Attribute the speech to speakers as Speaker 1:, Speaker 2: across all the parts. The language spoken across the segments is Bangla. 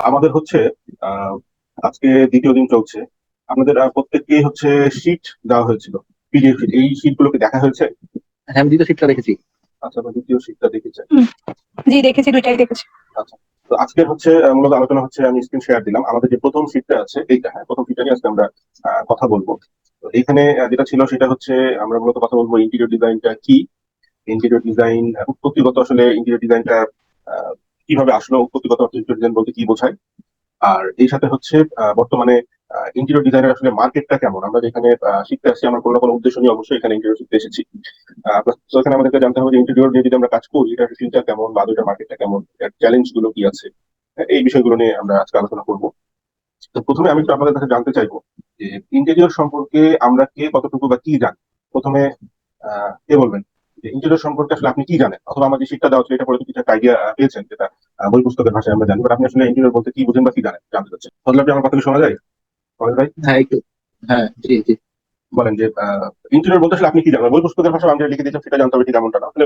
Speaker 1: আমাদের হচ্ছে আহ, আজকে দ্বিতীয় দিন চলছে। আমাদের আহ, প্রত্যেককেই হচ্ছে শীট দেওয়া হয়েছিল। পিডিএফ শীট এই শীট গুলোকে দেখা হয়েছে?
Speaker 2: হ্যাঁ আমি দ্বিতীয় শিটটা রেখেছি
Speaker 1: আচ্ছা আমরা দ্বিতীয় শীটটা দেখেছি।
Speaker 3: জি দেখেছি দুইটাই দেখেছি।
Speaker 1: তো আজকের হচ্ছে মূলত আলোচনা হচ্ছে আমি স্ক্রিন শেয়ার দিলাম। আমাদের যে প্রথম শীটটা আছে এইটা হ্যাঁ প্রথম শীটটা নিয়ে আজকে আমরা আহ, কথা বলব। তো এইখানে যেটা ছিল সেটা হচ্ছে আমরা মূলত কথা বলব ইন্টেরিয়র ডিজাইনটা কি? ইন্টেরিয়র ডিজাইন উৎপত্তিগত আসলে ইন্টেরিয়র ডিজাইনটা কীভাবে আসলো উৎপত্তিগত ইন্টেরিয়র ডিজাইন বলতে কি বোঝায়? আর এই সাথে হচ্ছে বর্তমানে ইন্টেরিয়র ডিজাইনের আসলে মার্কেটটা কেমন? আমরা যেখানে শিখতে আসছি আমরা কোনো কোনো উদ্দেশ্য নিয়ে অবশ্যই এখানে ইন্টেরিয়র শিখতে এসেছি। এখানে আমাদেরকে জানতে হবে যে ইন্টেরিয়র নিয়ে যদি আমরা কাজ করি এটার ফিল্টার কেমন বা দুইটার মার্কেটটা কেমন? চ্যালেঞ্জগুলো কি আছে? আহ, এই বিষয়গুলো নিয়ে আমরা আজকে আলোচনা করব। তো প্রথমে আমি একটু আপনাদের কাছে জানতে চাইব যে ইন্টেরিয়র সম্পর্কে আমরা কে কতটুকু বা কি জানি? প্রথমে কে বলবেন? ইন্টেরিয়র সম্পর্কে আসলে আপনি কি জানেন? অথবা আমার যে শিক্ষা দেওয়া হচ্ছে এটা পরে তো কিছু একটা আইডিয়া পেয়েছেন যেটা বই পুস্তকের ভাষায় আমরা জানি বাট আপনি আসলে ইন্টেরিয়র বলতে কি বুঝেন বা কি জানেন? জানতে চাচ্ছেন ফজল আপনি আমার কথা কি শোনা যায়? ফজল ভাই?
Speaker 2: হ্যাঁ একটু। হ্যাঁ জি জি।
Speaker 1: বলেন যে ইন্টেরিয়র বলতে আসলে আপনি কি জানেন? বই পুস্তকের ভাষা আমি যেটা লিখে দিয়েছি সেটা জানতে হবে ঠিক এমনটা না আসলে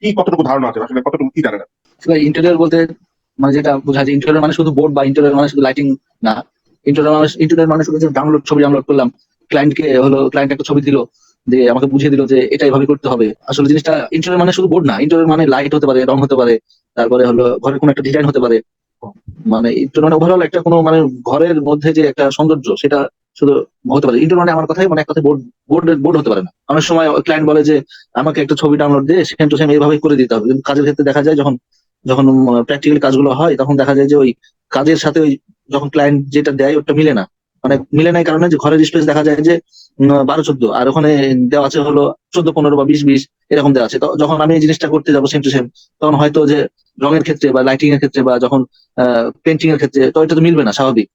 Speaker 1: কি কতটুকু ধারণা আছে? আসলে কতটুকু কি জানেন?
Speaker 2: আসলে ইন্টেরিয়র বলতে মানে যেটা বোঝা যায় ইন্টেরিয়র মানে শুধু বোর্ড বা ইন্টেরিয়র মানে শুধু লাইটিং না। ইন্টেরিয়র মানে ইন্টেরিয়র মানে শুধু ডাউনলোড ছবি ডাউনলোড করলাম ক্লায়েন্টকে হলো ক্লায়েন্ট একটা ছবি দিল যে আমাকে বুঝিয়ে দিল যে এটা এইভাবে করতে হবে। আসলে জিনিসটা ইন্টেরিয়র মানে শুধু বোর্ড না ইন্টেরিয়র মানে লাইট হতে পারে, রং হতে পারে, তারপরে হলো ঘরের কোনো একটা ডিজাইন হতে পারে। মানে ইন্টেরিয়র মানে ওভারঅল একটা কোনো মানে ঘরের মধ্যে যে একটা সৌন্দর্য, সেটা শুধু হতে পারে। ইন্টেরিয়র মানে আমার কথাই মানে এক কথা বোর্ড বোর্ড বোর্ড হতে পারে না। অনেক সময় ক্লায়েন্ট বলে যে, আমাকে একটা ছবি ডাউনলোড দিয়ে সেখান টু সেম এইভাবে করে দিতে হবে। কিন্তু কাজের ক্ষেত্রে দেখা যায় যখন যখন প্র্যাকটিক্যাল কাজগুলো হয়, তখন দেখা যায় যে ওই কাজের সাথে ওই যখন ক্লায়েন্ট যেটা দেয়, ওটা মিলে না। মানে মিলে নাই কারণে যে ঘরের স্পেস দেখা যায় যে বারো চোদ্দ। আর ওখানে দেওয়া আছে হলো চোদ্দ, পনেরো বা বিশ বিশ, এরকম দেওয়া আছে। যখন আমি এই জিনিসটা করতে যাব সেম টু সেম তখন হয়তো যে রঙের ক্ষেত্রে বা লাইটিং এর ক্ষেত্রে বা যখন পেন্টিং এর ক্ষেত্রে, তো এটা তো মিলবে না, স্বাভাবিক।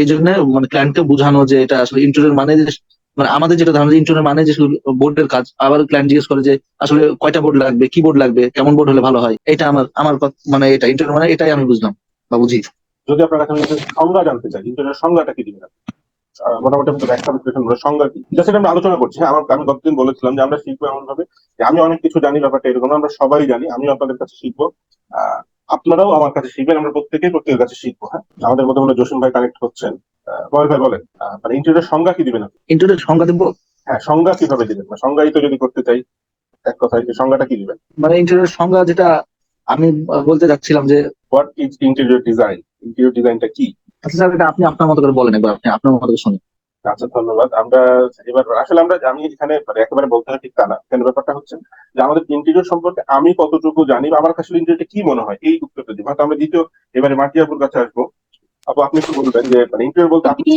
Speaker 2: এই জন্য মানে ক্লায়েন্টকে বোঝানো যে এটা আসলে ইন্টেরিয়র মানে যে মানে আমাদের যেটা ধারণা ইন্টেরিয়র মানে যে বোর্ডের কাজ, আবার ক্লায়েন্ট জিজ্ঞেস করে যে আসলে কয়টা বোর্ড লাগবে, কি বোর্ড লাগবে, কেমন বোর্ড হলে ভালো হয়? এটা আমার আমার মানে এটা ইন্টারভিউ মানে এটাই আমি বুঝলাম বা বুঝি।
Speaker 1: যদি আপনার কাছে আমি সংজ্ঞা জানতে চাই ইন্টারনেট সংজ্ঞাটা কি দিবেন মোটামুটি আমাদের একটা বিশ্লেষণ হলো সংজ্ঞা কি। জাস্ট আমরা আলোচনা করছি। হ্যাঁ, আমার আমি গতদিন বলেছিলাম যে আমরা শিখব এমন ভাবে যে আমি অনেক কিছু জানি ব্যাপারটা এরকম আমরা সবাই জানি। আমি আপনাদের কাছে শিখব। আহ, আপনারাও আমার কাছে শিখবেন আমরা প্রত্যেকেই প্রত্যেকের কাছে শিখব। হ্যাঁ আমাদের মধ্যে মনে জসিম ভাই কানেক্ট হচ্ছেন বল ভাই বলেন মানে ইন্টারনেট সংজ্ঞা কি দিবেন আপনি?
Speaker 2: ইন্টারভিউ সংখ্যা দেবো?
Speaker 1: হ্যাঁ সংজ্ঞা কীভাবে দিবেন? সংজ্ঞায়িত যদি করতে চাই এক কথায় সংজ্ঞাটা কি দিবেন?
Speaker 2: মানে ইন্টারভিউ সংজ্ঞা যেটা আমি বলতে যাচ্ছিলাম যে
Speaker 1: what is interior design interior ডিজাইনটা কি?
Speaker 2: আচ্ছা স্যার এটা আপনি আপনার মতো করে বলেন একবার আপনি আপনার মতো করে শুনুন।
Speaker 1: আচ্ছা ধন্যবাদ। আমরা এবার আসলে আমরা আমি এখানে মানে একেবারে বলতে হয় ঠিক তা না। কেন ব্যাপারটা হচ্ছে যে আমাদের ইন্টেরিয়র সম্পর্কে আমি কতটুকু জানি বা আমার কাছে ইন্টেরিয়রটা কি মনে হয় এই উত্তরটা দিব হয়তো আমরা দ্বিতীয় এবারে মাটিয়াপুর কাছে আসব। আপু আপনি একটু বলবেন যে মানে ইন্টেরিয়র বলতে আপনি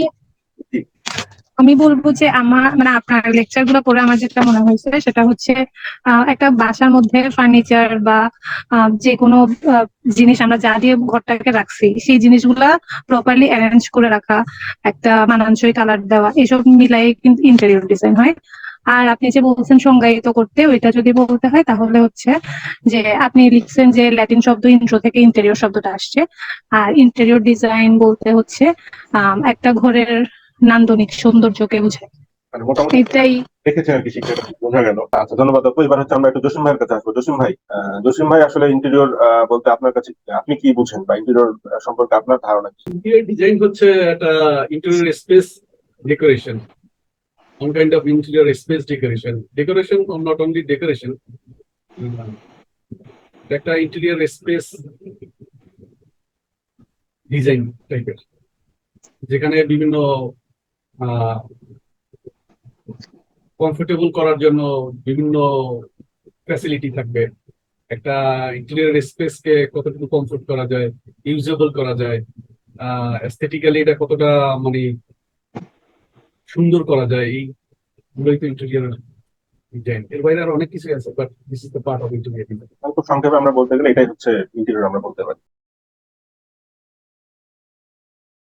Speaker 3: আমি বলব যে আমার মানে আপনার লেকচারগুলো পড়ে আমার যেটা মনে হয়েছে সেটা হচ্ছে একটা বাসার মধ্যে ফার্নিচার বা যে কোনো জিনিস আমরা যা দিয়ে ঘরটাকে রাখছি, সেই জিনিসগুলা প্রপারলি অ্যারেঞ্জ করে রাখা, একটা মানানসই কালার দেওয়া, এসব মিলাই কিন্তু ইন্টেরিয়র ডিজাইন হয়। আর আপনি যে বলছেন সংজ্ঞায়িত করতে, ওইটা যদি বলতে হয় তাহলে হচ্ছে যে আপনি লিখছেন যে ল্যাটিন শব্দ ইন্ট্রো থেকে ইন্টেরিয়র শব্দটা আসছে। আর ইন্টেরিয়র ডিজাইন বলতে হচ্ছে একটা ঘরের নান্দনিক সৌন্দর্যকে বোঝায়।
Speaker 1: মানে
Speaker 3: এটাই
Speaker 1: দেখেছেন আর কি শিক্ষাটা বোঝা গেল। আচ্ছা ধন্যবাদ। আপু এবার হচ্ছে আমরা একটু জসিম ভাইয়ের কাছে আসব। জসিম ভাই আহ, জসিম ভাই আসলে ইন্টেরিয়র বলতে আপনার কাছে আপনি কি বুঝেন বা ইন্টেরিয়র সম্পর্কে আপনার ধারণা কি?
Speaker 4: ইন্টেরিয়র ডিজাইন হচ্ছে একটা interior space decoration decoration decoration or not only decoration uh, একটা ইন্টেরিয়র স্পেস ডিজাইন টাইপের যেখানে বিভিন্ন কমফোর্টেবল করার জন্য বিভিন্ন ফ্যাসিলিটি থাকবে। একটা ইন্টেরিয়র স্পেসকে কতটুকু কমফোর্ট করা যায় ইউজেবল করা যায় এস্থেটিক্যালি এটা কতটা মানে সুন্দর করা যায়, এই গুলোই তো ইন্টেরিয়র ডিজাইন এর বাইরে আর অনেক কিছু আছে but this is the part of interior design
Speaker 1: সংক্ষেপে আমরা বলতে গেলে এটাই হচ্ছে ইন্টেরিয়র আমরা বলতে পারি।